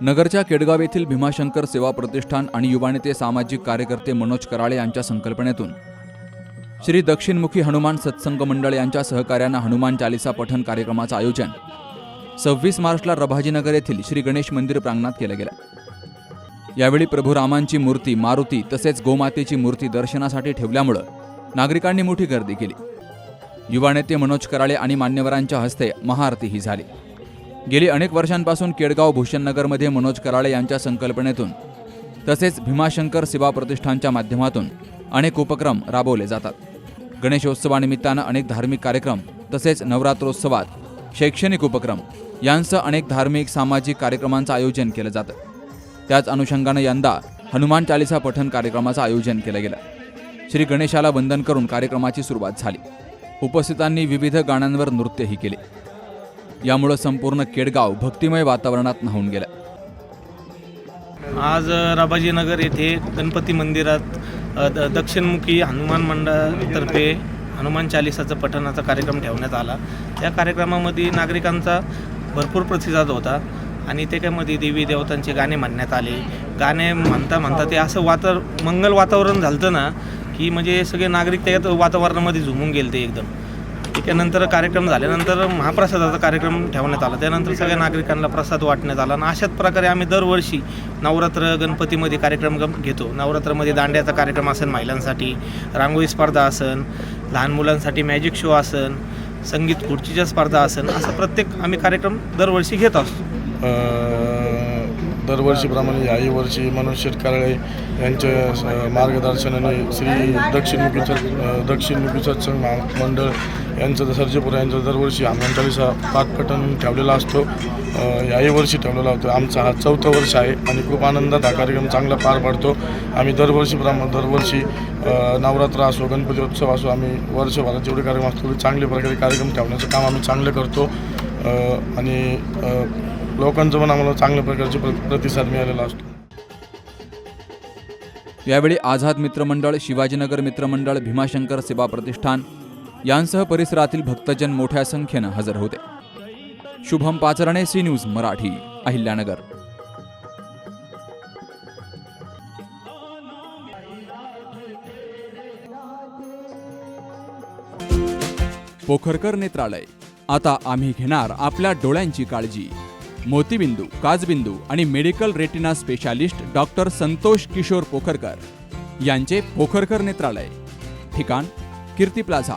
नगरच्या केडगाव येथील भीमाशंकर सेवा प्रतिष्ठान आणि युवानेते सामाजिक कार्यकर्ते मनोज कराळे यांच्या संकल्पनेतून श्री दक्षिणमुखी हनुमान सत्संग मंडळ यांच्या सहकार्यानं हनुमान चालिसा पठण कार्यक्रमाचं आयोजन सव्वीस मार्चला रभाजीनगर येथील श्री गणेश मंदिर प्रांगणात केलं गेलं. यावेळी प्रभू रामांची मूर्ती मारुती तसेच गोमातेची मूर्ती दर्शनासाठी ठेवल्यामुळं नागरिकांनी मोठी गर्दी केली. युवा नेते मनोज कराळे आणि मान्यवरांच्या हस्ते महाआरतीही झाली. गेली अनेक वर्षांपासून केडगाव भूषणनगरमध्ये मनोज कराळे यांच्या संकल्पनेतून तसेच भीमाशंकर सेवा प्रतिष्ठानच्या माध्यमातून अनेक उपक्रम राबवले जातात. गणेशोत्सवानिमित्तानं अनेक धार्मिक कार्यक्रम तसेच नवरात्रोत्सवात शैक्षणिक उपक्रम यांसह अनेक धार्मिक सामाजिक कार्यक्रमांचं आयोजन केलं जातं. त्याच अनुषंगानं यंदा हनुमान चालिसा पठण कार्यक्रमाचं आयोजन केलं गेलं. श्री गणेशाला वंदन करून कार्यक्रमाची सुरुवात झाली. उपस्थितांनी विविध गाण्यांवर नृत्यही केले. यामुळं संपूर्ण केडगाव भक्तिमय वातावरणात न्हावून गेलं. आज राबाजीनगर येथे गणपती मंदिरात द दक्षिणमुखी हनुमान मंडळातर्फे हनुमान चालिसाचं पठणाचा कार्यक्रम ठेवण्यात आला. त्या कार्यक्रमामध्ये नागरिकांचा भरपूर प्रतिसाद होता आणि त्याच्यामध्ये देवी देवतांचे गाणे म्हणण्यात आले. गाणे म्हणता म्हणता ते असं वातावर मंगल वातावरण झालं ना की म्हणजे सगळे नागरिक त्याच्यात वातावरणामध्ये झुमून गेले ते एकदम. त्यानंतर कार्यक्रम झाल्यानंतर महाप्रसादाचा कार्यक्रम ठेवण्यात आला. त्यानंतर सगळ्या नागरिकांना प्रसाद वाटण्यात आला. आणि अशाच प्रकारे आम्ही दरवर्षी नवरात्र गणपतीमध्ये कार्यक्रम घेतो. नवरात्रामध्ये दांड्याचा कार्यक्रम असेल महिलांसाठी रांगोळी स्पर्धा असन लहान मुलांसाठी मॅजिक शो असन संगीत खुर्चीच्या स्पर्धा असन असं प्रत्येक आम्ही कार्यक्रम दरवर्षी घेत असतो. दरवर्षीप्रमाणे याही वर्षी मनोज शेटकारळे यांच्या मार्गदर्शनाने श्री दक्षिणमुखी सत् दक्षिण दक्षिणमुखी सत्संग महा- मंडळ यांचं सर्जेपूर यांचं दरवर्षी हनुमान चालीसा पाठपठण ठेवलेला असतो. याही वर्षी ठेवलेला होतो. आमचा हा चौथं वर्ष आहे आणि खूप आनंदात हा कार्यक्रम चांगला पार पाडतो. आम्ही दरवर्षीप्रमाणे दरवर्षी नवरात्र असो गणपती उत्सव असो आम्ही वर्षभरात जेवढे कार्यक्रम असतो चांगल्या प्रकारे कार्यक्रम ठेवण्याचं काम आम्ही चांगलं करतो. आणि लोकांचं पण आम्हाला चांगल्या प्रकारचे प्र प्रतिसाद मिळालेला असतो. यावेळी आझाद मित्रमंडळ शिवाजीनगर मित्रमंडळ भीमाशंकर सेवा प्रतिष्ठान यांसह परिसरातील भक्तजन मोठ्या संख्येनं हजर होते. Shubham Pacharne C news Marathi Ahilyanagar. Pokharkar Netralaya. आता आम्ही घेणार आपल्या डोळ्यांची काळजी. मोतीबिंदू काजबिंदू आणि medical retina specialist doctor Santosh Kishor Pokharkar यांचे पोखरकर नेत्रालय. ठिकाण कीर्ती प्लाझा.